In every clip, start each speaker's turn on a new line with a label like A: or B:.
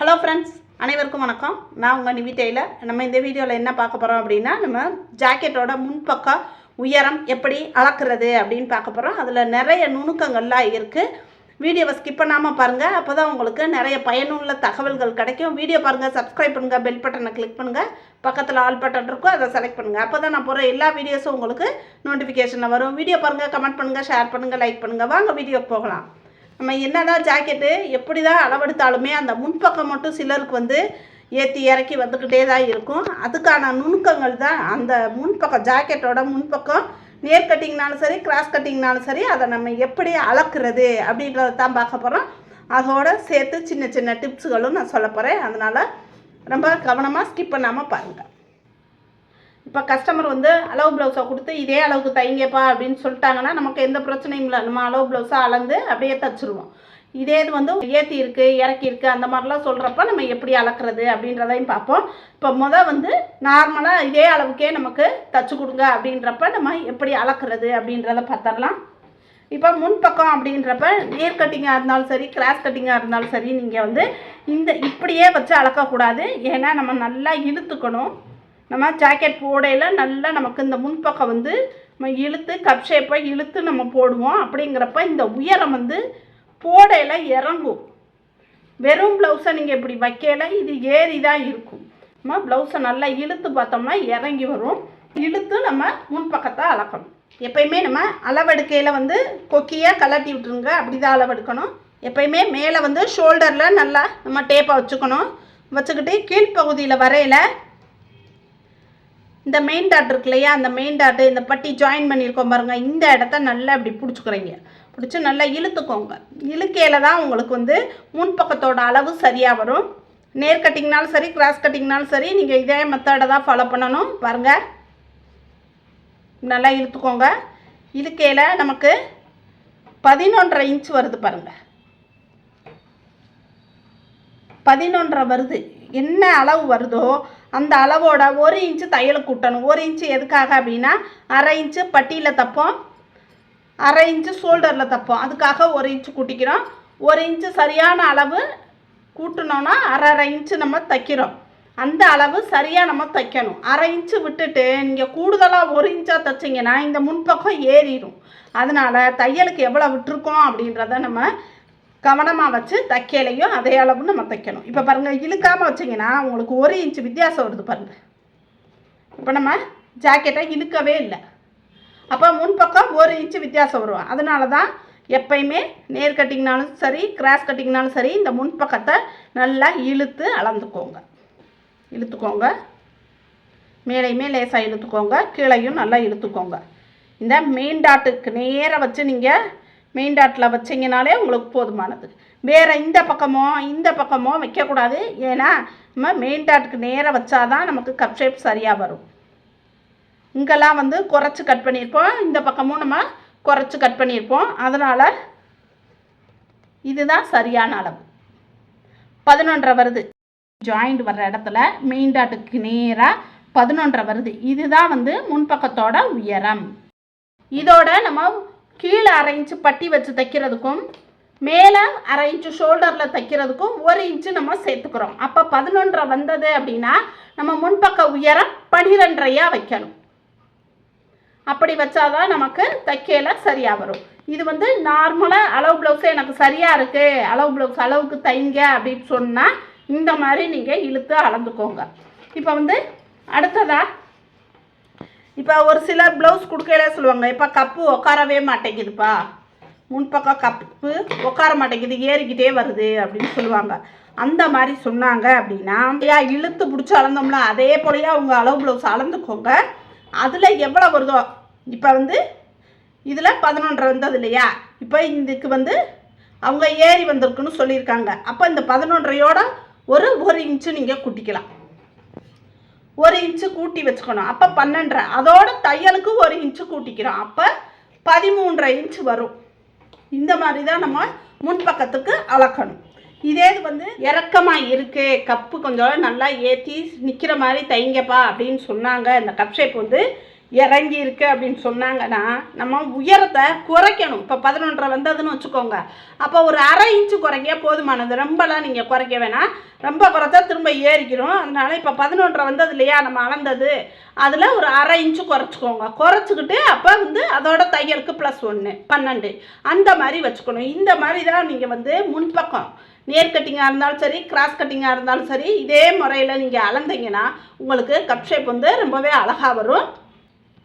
A: Hello friends அனைவருக்கும் வணக்கம். நான் உங்கள் நிவிட்டையில் நம்ம இந்த வீடியோவில் என்ன பார்க்க போகிறோம் அப்படின்னா நம்ம ஜாக்கெட்டோட முன்பக்கம் உயரம் எப்படி அளக்குறது அப்படின்னு பார்க்க போகிறோம் அதில் நிறைய நுணுக்கங்கள்லாம் இருக்குது வீடியோவை ஸ்கிப் பண்ணாமல் பாருங்கள் அப்போ தான் உங்களுக்கு நிறைய பயனுள்ள தகவல்கள் கிடைக்கும். வீடியோ பாருங்கள் சப்ஸ்கிரைப் பண்ணுங்கள் பெல் பட்டனை கிளிக் பண்ணுங்கள் பக்கத்தில் ஆல் பட்டன் இருக்கும் அதை செலக்ட் பண்ணுங்கள் அப்போ தான் நான் போகிற எல்லா வீடியோஸும் உங்களுக்கு நோட்டிஃபிகேஷனில் வரும். வீடியோ பாருங்கள் கமெண்ட் பண்ணுங்கள் ஷேர் பண்ணுங்கள் லைக் பண்ணுங்கள் வாங்க வீடியோக்கு போகலாம். நம்ம என்னதான் ஜாக்கெட்டு? எப்படி தான் அளவெடுத்தாலுமே அந்த முன்பக்கம் மட்டும் சிலருக்கு வந்து ஏற்றி இறக்கி வந்துக்கிட்டே தான் இருக்கும். அதுக்கான நுணுக்கங்கள் தான். அந்த முன்பக்கம் ஜாக்கெட்டோட முன்பக்கம் நேர் கட்டிங்னாலும் சரி கிராஸ் கட்டிங்னாலும் சரி அதை நம்ம எப்படி அளக்குறது அப்படின்றத தான் பார்க்க போகிறோம் அதோட சேர்த்து சின்ன சின்ன டிப்ஸுகளும் நான் சொல்ல போகிறேன் அதனால் ரொம்ப கவனமாக ஸ்கிப் பண்ணாமல் பாருங்கள் இப்போ கஸ்டமர் வந்து அளவு ப்ளவுஸை கொடுத்து இதே அளவுக்கு தைங்கப்பா அப்படின்னு சொல்லிட்டாங்கன்னா நமக்கு எந்த பிரச்சனையும் இல்லை. நம்ம அளவு ப்ளவுஸை அளந்து அப்படியே தச்சுருவோம். இதே இது வந்து ஏற்றி இருக்குது இறக்கி இருக்குது அந்த மாதிரிலாம் சொல்கிறப்ப நம்ம எப்படி அளக்குறது அப்படின்றதையும் பார்ப்போம். இப்போ மொதல் வந்து நார்மலாக இதே அளவுக்கே நமக்கு தச்சு கொடுங்க அப்படின்றப்ப நம்ம எப்படி அளக்குறது அப்படின்றத பார்த்துடலாம். இப்போ முன்பக்கம் அப்படின்றப்ப நேர் கட்டிங்காக இருந்தாலும் சரி கிராஸ் கட்டிங்காக இருந்தாலும் சரி நீங்கள் வந்து இந்த இப்படியே வச்சு அளக்கக்கூடாது. ஏன்னா நம்ம நல்லா இழுத்துக்கணும். நம்ம ஜாக்கெட் போடையில் நல்லா நமக்கு இந்த முன்பக்கம் வந்து நம்ம இழுத்து கப் ஷேப்பை இழுத்து நம்ம போடுவோம். அப்படிங்கிறப்ப இந்த உயரம் வந்து போடையில் இறங்கும். வெறும் ப்ளவுஸை நீங்கள் இப்படி வைக்கல இது ஏறி தான் இருக்கும். நம்ம ப்ளவுஸை நல்லா இழுத்து பார்த்தோம்னா இறங்கி வரும். இழுத்து நம்ம முன்பக்கத்தை அளக்கணும். எப்பயுமே நம்ம அளவெடுக்கையில் வந்து கொக்கியாக கலட்டி விட்டுருங்க. அப்படி தான் அளவெடுக்கணும். எப்பயுமே மேலே வந்து ஷோல்டரில் நல்லா நம்ம டேப்பை வச்சுக்கணும். வச்சுக்கிட்டு கீழ்ப்பகுதியில் வரையில் இந்த மெயின் டாட் இருக்கு இல்லையா? அந்த மெயின் டாட்டு இந்த பட்டி ஜாயின் பண்ணியிருக்கோம் பாருங்க. இந்த இடத்த நல்லா இப்படி பிடிச்சிக்கிறீங்க. பிடிச்சி நல்லா இழுத்துக்கோங்க. இழுக்கையில் தான் உங்களுக்கு வந்து முன்பக்கத்தோட அளவு சரியாக வரும். நேர் கட்டிங்னாலும் சரி கிராஸ் கட்டிங்னாலும் சரி நீங்கள் இதே மெத்தடை தான் ஃபாலோ பண்ணணும். பாருங்க. நல்லா இழுத்துக்கோங்க. இழுக்கையில் நமக்கு பதினொன்றரை இன்ச் வருது பாருங்கள் பதினொன்றரை வருது. என்ன அளவு வருதோ அந்த அளவோட ஒரு இன்ச்சு தையலுக்கு கூட்டணும். ஒரு இன்ச்சு எதுக்காக அப்படின்னா அரை இன்ச்சு பட்டியில் தப்போம். அரை இன்ச்சு ஷோல்டரில் தப்போம். அதுக்காக ஒரு இன்ச்சு கூட்டிக்கிறோம். ஒரு இன்ச்சு சரியான அளவு கூட்டினோன்னா அரை அரை இன்ச்சு நம்ம தைக்கிறோம். அந்த அளவு சரியாக நம்ம தைக்கணும். அரை இன்ச்சு விட்டுட்டு நீங்கள் கூடுதலாக ஒரு இன்ச்சாக தைச்சிங்கன்னா இந்த முன்பக்கம் ஏறிடும். அதனால் தையலுக்கு எவ்வளோ விட்டுருக்கோம் அப்படின்றத நம்ம கவனமாக வச்சு தைக்கலையும் அதே அளவு நம்ம தைக்கணும். இப்போ பாருங்கள் இழுக்காமல் வச்சிங்கன்னா உங்களுக்கு ஒரு இன்ச்சு வித்தியாசம் வருது பாருங்கள் இப்போ நம்ம ஜாக்கெட்டை இழுக்கவே இல்லை. அப்போ முன்பக்கம் ஒரு இன்ச்சு வித்தியாசம் வரும். அதனால தான் எப்பயுமே நேர் கட்டிங்னாலும் சரி கிராஸ் கட்டிங்னாலும் சரி இந்த முன்பக்கத்தை நல்லா இழுத்து அளந்துக்கோங்க. இழுத்துக்கோங்க. மேலையுமே லேசாக இழுத்துக்கோங்க. கீழையும் நல்லா இழுத்துக்கோங்க. இந்த மெயின் டாட்டுக்கு நேராக வச்சு நீங்கள் மெயின் டாட்டில் வச்சிங்கனாலே உங்களுக்கு போதுமானது. வேறு இந்த பக்கமோ இந்த பக்கமோ வைக்கக்கூடாது. ஏன்னா நம்ம மெயின் டாட்டுக்கு நேராக வச்சாதான் நமக்கு கப் ஷேப் சரியாக வரும். இங்கெல்லாம் வந்து குறைச்சி கட் பண்ணியிருப்போம். இந்த பக்கமும் நம்ம குறைச்சி கட் பண்ணியிருப்போம். அதனால் இதுதான் சரியான அளவு. பதினொன்றரை வருது. ஜாயிண்ட் வர்ற இடத்துல மெயின் டாட்டுக்கு நேராக பதினொன்றரை வருது. இதுதான் வந்து முன்பக்கத்தோட உயரம். இதோட நம்ம கீழே அரை இன்ச்சு பட்டி வச்சு தைக்கிறதுக்கும் மேலே அரை இன்ச்சு ஷோல்டரில் தைக்கிறதுக்கும் ஒரு இன்ச்சு நம்ம சேர்த்துக்கிறோம். அப்போ பதினொன்றரை வந்தது அப்படின்னா நம்ம முன்பக்க உயரம் பனிரெண்டரையாக வைக்கணும். அப்படி வச்சாதான் நமக்கு தைக்கையில சரியாக வரும். இது வந்து நார்மலாக அளவு ப்ளவுஸே எனக்கு சரியாக இருக்குது அளவு ப்ளவுஸ் அளவுக்கு தைங்க அப்படின்னு சொன்னால் இந்த மாதிரி நீங்கள் இழுத்து அளந்துக்கோங்க. இப்போ வந்து அடுத்ததாக இப்போ ஒரு சிலர் ப்ளவுஸ் கொடுக்கல சொல்லுவாங்க இப்போ கப்பு உட்காரவே மாட்டேங்குதுப்பா. முன்பக்கம் கப்பு உட்கார மாட்டேங்குது ஏறிக்கிட்டே வருது அப்படின்னு சொல்லுவாங்க. அந்த மாதிரி சொன்னாங்க அப்படின்னா ஐயா இழுத்து பிடிச்சி அளந்தோம்ல அதே போலயே அவங்க அளவு ப்ளவுஸ் அளந்துக்கோங்க. அதில் எவ்வளோ வருதோ இப்போ வந்து இதில் பதினொன்றரை வந்தது இல்லையா? இப்போ இதுக்கு வந்து அவங்க ஏறி வந்திருக்குன்னு சொல்லியிருக்காங்க. அப்போ இந்த பதினொன்றையோட ஒரு ஒரு இன்ச்சு நீங்கள் குட்டிக்கலாம். ஒரு இன்ச்சு கூட்டி வச்சுக்கணும். அப்போ பன்னெண்டரை. அதோட தையலுக்கு ஒரு இன்ச்சு கூட்டிக்கிறோம். அப்போ பதிமூன்றரை இன்ச்சு வரும். இந்த மாதிரி தான் நம்ம முன்பக்கத்துக்கு அளக்கணும். இதே இது வந்து இறக்கமாக இருக்கு. கப்பு கொஞ்சம் நல்லா ஏற்றி நிற்கிற மாதிரி தைங்கப்பா அப்படின்னு சொன்னாங்க. இந்த கப் ஷேப் வந்து இறங்கி இருக்கு அப்படின்னு சொன்னாங்கன்னா நம்ம உயரத்தை குறைக்கணும். இப்போ பதினொன்றரை வந்ததுன்னு வச்சுக்கோங்க. அப்போ ஒரு அரை இன்ச்சு குறைக்க போதுமானது. ரொம்பலாம் நீங்கள் குறைக்க வேணாம். ரொம்ப குறைச்சா திரும்ப ஏறிக்கிறோம் அதனால இப்போ பதினொன்றரை வந்தது இல்லையா? நம்ம அளந்தது. அதில் ஒரு அரை இன்ச்சு குறைச்சிக்கோங்க. குறைச்சிக்கிட்டு அப்போ வந்து அதோட தையலுக்கு ப்ளஸ் ஒன்று பன்னெண்டு. அந்த மாதிரி வச்சுக்கணும். இந்த மாதிரி தான் நீங்கள் வந்து முன்பக்கம். நேர் கட்டிங்காக இருந்தாலும் சரி கிராஸ் கட்டிங்காக இருந்தாலும் சரி இதே முறையில் நீங்கள் அளந்தீங்கன்னா உங்களுக்கு கப் ஷேப் வந்து ரொம்பவே அழகாக வரும்.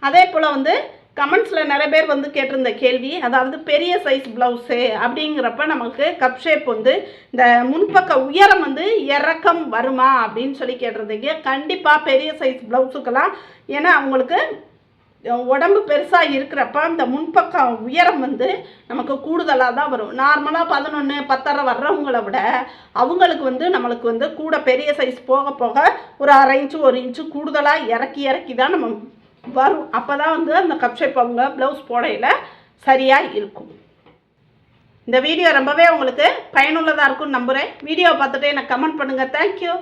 A: அதே போல் வந்து கமெண்ட்ஸில் நிறைய பேர் வந்து கேட்டிருந்த கேள்வி அதாவது பெரிய சைஸ் ப்ளவுஸு அப்படிங்கிறப்ப நமக்கு கப் ஷேப் வந்து இந்த முன்பக்க உயரம் வந்து இறக்கம் வருமா அப்படின்னு சொல்லி கேட்டிருந்தீங்க. கண்டிப்பாக பெரிய சைஸ் ப்ளவுஸுக்கெல்லாம் ஏன்னா அவங்களுக்கு உடம்பு பெருசாக இருக்கிறப்ப அந்த முன்பக்கம் உயரம் வந்து நமக்கு கூடுதலாக தான் வரும். நார்மலாக பதினொன்று பத்தரை வர்றவங்கள விட அவங்களுக்கு வந்து நம்மளுக்கு வந்து கூட பெரிய சைஸ் போக போக ஒரு அரை இன்ச்சு ஒரு இன்ச்சு கூடுதலாக இறக்கி இறக்கி தான் நம்ம வரும். அப்போ தான் வந்து அந்த கப் ஷேப் அவங்க ப்ளவுஸ் போடையில் சரியாக இருக்கும். இந்த வீடியோ ரொம்பவே உங்களுக்கு பயனுள்ளதாக இருக்கும்னு நம்புகிறேன் வீடியோவை பார்த்துட்டு எனக்கு கமெண்ட் பண்ணுங்கள் தேங்க்யூ